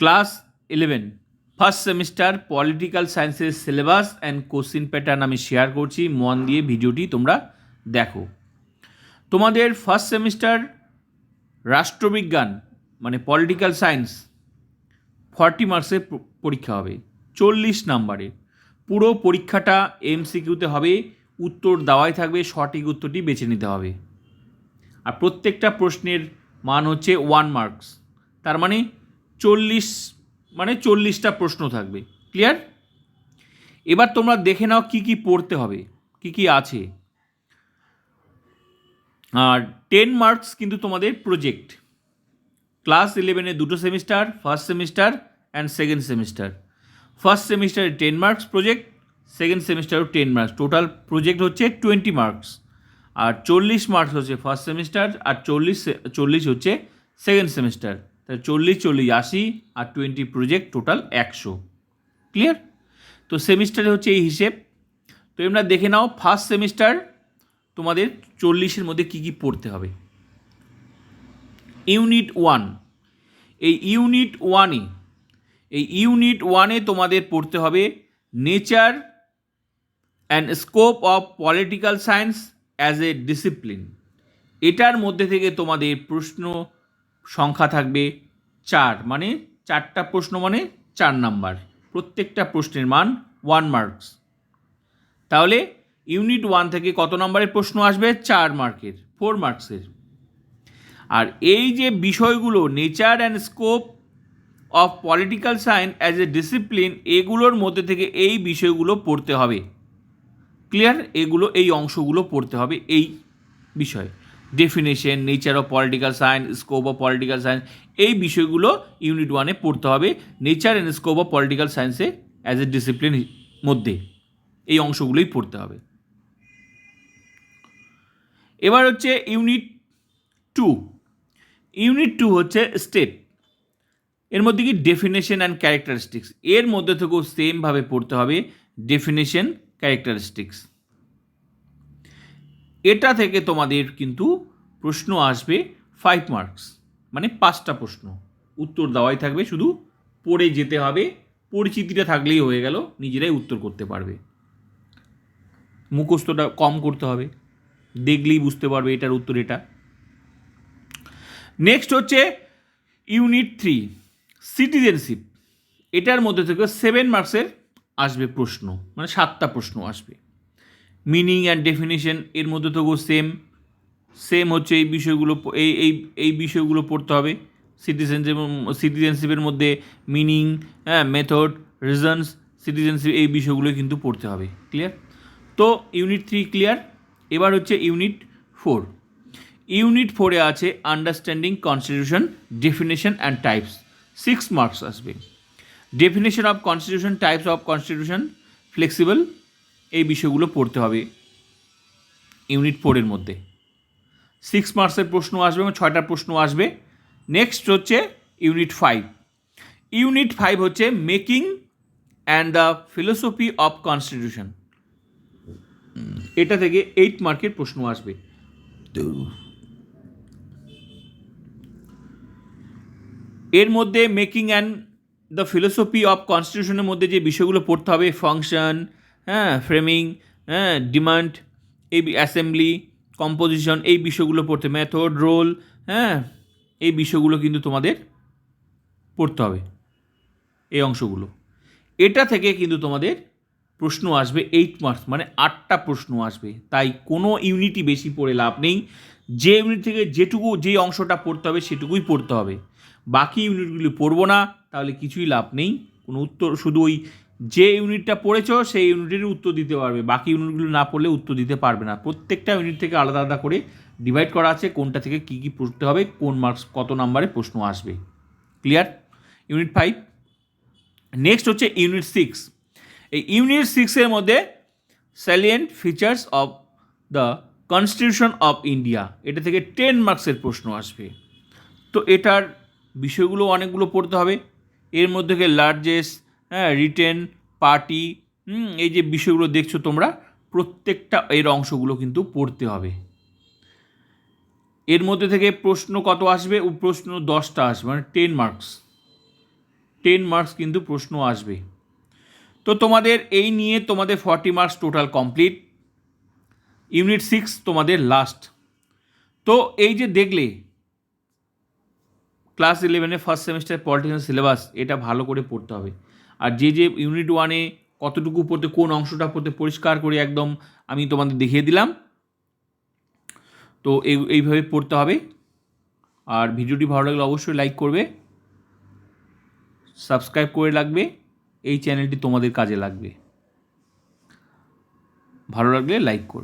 Class eleven. First semester political সায়েন্সের syllabus and question pattern আমি share করছি। মন দিয়ে ভিডিওটি তোমরা দেখো। তোমাদের ফার্স্ট সেমিস্টার রাষ্ট্রবিজ্ঞান মানে পলিটিক্যাল সায়েন্স ফর্টি মার্কসের পরীক্ষা হবে। চল্লিশ নাম্বারের পুরো পরীক্ষাটা এমসিকিউতে হবে। উত্তর দেওয়াই থাকবে, সঠিক উত্তরটি বেছে নিতে হবে। আর প্রত্যেকটা প্রশ্নের মান হচ্ছে ওয়ান মার্কস তার মানে চল্লিশ মানে চল্লিশটা প্রশ্ন থাকবে। ক্লিয়ার এবার তোমরা দেখে নাও কি কি পড়তে হবে, কি কি আছে। আর টেন মার্কস কিন্তু তোমাদের প্রজেক্ট ক্লাস ইলেভেনে দুটো semester first semester and second semester first সেমিস্টারে টেন মার্কস প্রজেক্ট সেকেন্ড সেমিস্টারও টেন মার্কস টোটাল প্রজেক্ট হচ্ছে টোয়েন্টি মার্কস আর চল্লিশ মার্কস হচ্ছে ফার্স্ট সেমিস্টার আর চল্লিশ চল্লিশ হচ্ছে সেকেন্ড সেমিস্টার তাহলে চল্লিশ চল্লিশ, আশি আর টোয়েন্টি প্রজেক্ট টোটাল একশো। ক্লিয়ার তো সেমিস্টারে হচ্ছে এই হিসেব। তো তোমরা দেখে নাও ফার্স্ট সেমিস্টার তোমাদের চল্লিশের মধ্যে কী কী পড়তে হবে। ইউনিট ওয়ান এই ইউনিট ওয়ানে এই ইউনিট ওয়ানে তোমাদের পড়তে হবে nature and scope of political science as a discipline এটার মধ্যে থেকে তোমাদের প্রশ্ন সংখ্যা থাকবে চার মানে চারটা প্রশ্ন মানে চার নাম্বার। প্রত্যেকটা প্রশ্নের মান ওয়ান মার্কস তাহলে ইউনিট ওয়ান থেকে কত নম্বরের প্রশ্ন আসবে? চার মার্কের ফোর মার্কসের আর এই যে বিষয়গুলো nature and scope of political science as a discipline এগুলোর মধ্যে থেকে এই বিষয়গুলো পড়তে হবে। ক্লিয়ার এগুলো, এই অংশগুলো পড়তে হবে এই বিষয়। Definition nature of political science scope of political science এই বিষয়গুলো ইউনিট ওয়ানে পড়তে হবে nature and scope of political সায়েন্সে অ্যাজ এ ডিসিপ্লিন মধ্যে। এই অংশগুলোই পড়তে হবে। এবার হচ্ছে ইউনিট টু ইউনিট টু হচ্ছে স্টেট এর মধ্যে কি ডেফিনেশন অ্যান্ড ক্যারেক্টারিস্টিক্স এর মধ্যে থেকেও সেমভাবে পড়তে হবে ডেফিনেশন ক্যারেক্টারিস্টিক্স এটা থেকে তোমাদের কিন্তু প্রশ্ন আসবে ফাইভ মার্কস মানে পাঁচটা প্রশ্ন। উত্তর দেওয়াই থাকবে, শুধু পড়ে যেতে হবে, পরিচিতিটা থাকলেই হয়ে গেল, নিজেরাই উত্তর করতে পারবে। মুখস্থটা কম করতে হবে, দেখলেই বুঝতে পারবে এটার উত্তর এটা। নেক্সট হচ্ছে ইউনিট থ্রি সিটিজেনশিপ এটার মধ্যে থেকে সেভেন মার্কসের আসবে প্রশ্ন মানে সাতটা প্রশ্ন আসবে। মিনিং অ্যান্ড ডেফিনেশন এর মধ্যে থেকেও সেম সেম হচ্ছে এই বিষয়গুলো, এই এই এই বিষয়গুলো পড়তে হবে। সিটিজেনশিপ সিটিজেনশিপের মধ্যে মিনিং হ্যাঁ মেথড রিজনস সিটিজেনশিপ এই বিষয়গুলো কিন্তু পড়তে হবে ক্লিয়ার তো ইউনিট থ্রি ক্লিয়ার এবার হচ্ছে ইউনিট ফোর ইউনিট ফোরে আছে understanding constitution definition and types six marks আসবে। Definition of constitution types of constitution flexible এই বিষয়গুলো পড়তে হবে ইউনিট ফোরের মধ্যে। সিক্স মার্কসের প্রশ্ন আসবে এবং ছয়টা প্রশ্ন আসবে। নেক্সট হচ্ছে ইউনিট ফাইভ ইউনিট ফাইভ হচ্ছে making and the philosophy of constitution এটা থেকে এইট মার্কের প্রশ্ন আসবে। এর মধ্যে making and the philosophy of কনস্টিটিউশনের মধ্যে যে বিষয়গুলো পড়তে হবে ফাংশন হ্যাঁ ফ্রেমিং হ্যাঁ ডিমান্ড এই অ্যাসেম্বলি কম্পোজিশন এই বিষয়গুলো পড়তে মেথড রোল হ্যাঁ এই বিষয়গুলো কিন্তু তোমাদের পড়তে হবে, এই অংশগুলো। এটা থেকে কিন্তু তোমাদের প্রশ্ন আসবে এইট মার্কস মানে আটটা প্রশ্ন আসবে। তাই কোনো ইউনিটই বেশি পড়ে লাভ নেই। যে ইউনিট থেকে যেটুকু, যে অংশটা পড়তে হবে সেটুকুই পড়তে হবে। বাকি ইউনিটগুলি পড়ব না, তাহলে কিছুই লাভ নেই। কোনো উত্তর, শুধু ওই যে ইউনিটটা পড়েছ, সেই ইউনিটের উত্তর দিতে পারবে। বাকি ইউনিটগুলো না পড়লে উত্তর দিতে পারবে না। প্রত্যেকটা ইউনিট থেকে আলাদা আলাদা করে ডিভাইড করা আছে, কোনটা থেকে কী কী পড়তে হবে, কোন মার্কস কত নাম্বারে প্রশ্ন আসবে। ক্লিয়ার ইউনিট ফাইভ নেক্সট হচ্ছে ইউনিট সিক্স এই ইউনিট সিক্সের মধ্যে salient features of the constitution of India এটা থেকে টেন মার্কসের প্রশ্ন আসবে। তো এটার বিষয়গুলো অনেকগুলো পড়তে হবে। এর মধ্যে লার্জেস্ট হ্যাঁ রিটেন পার্টি এই যে বিষয়গুলো দেখছ তোমরা, প্রত্যেকটা এর অংশগুলো কিন্তু পড়তে হবে। এর মধ্যে থেকে প্রশ্ন কত আসবে? ও প্রশ্ন দশটা আসবে মানে টেন মার্কস টেন মার্কস কিন্তু প্রশ্ন আসবে। তো তোমাদের এই নিয়ে তোমাদের forty marks total complete unit six তোমাদের লাস্ট তো এই যে দেখলে ক্লাস ইলেভেনে ফার্স্ট সেমিস্টার পলিটিক্যাল সিলেবাস এটা ভালো করে পড়তে হবে। আর যে যে ইউনিট ওয়ানে কতটুকু পড়তে, কোন অংশটা পড়তে পরিষ্কার করে একদম আমি তোমাদের দেখিয়ে দিলাম। তো এই, এইভাবে পড়তে হবে। আর ভিডিওটি ভালো লাগলে অবশ্যই লাইক করবে। সাবস্ক্রাইব করে লাগবে এই চ্যানেলটি তোমাদের কাজে লাগবে। ভালো লাগলে লাইক করবে।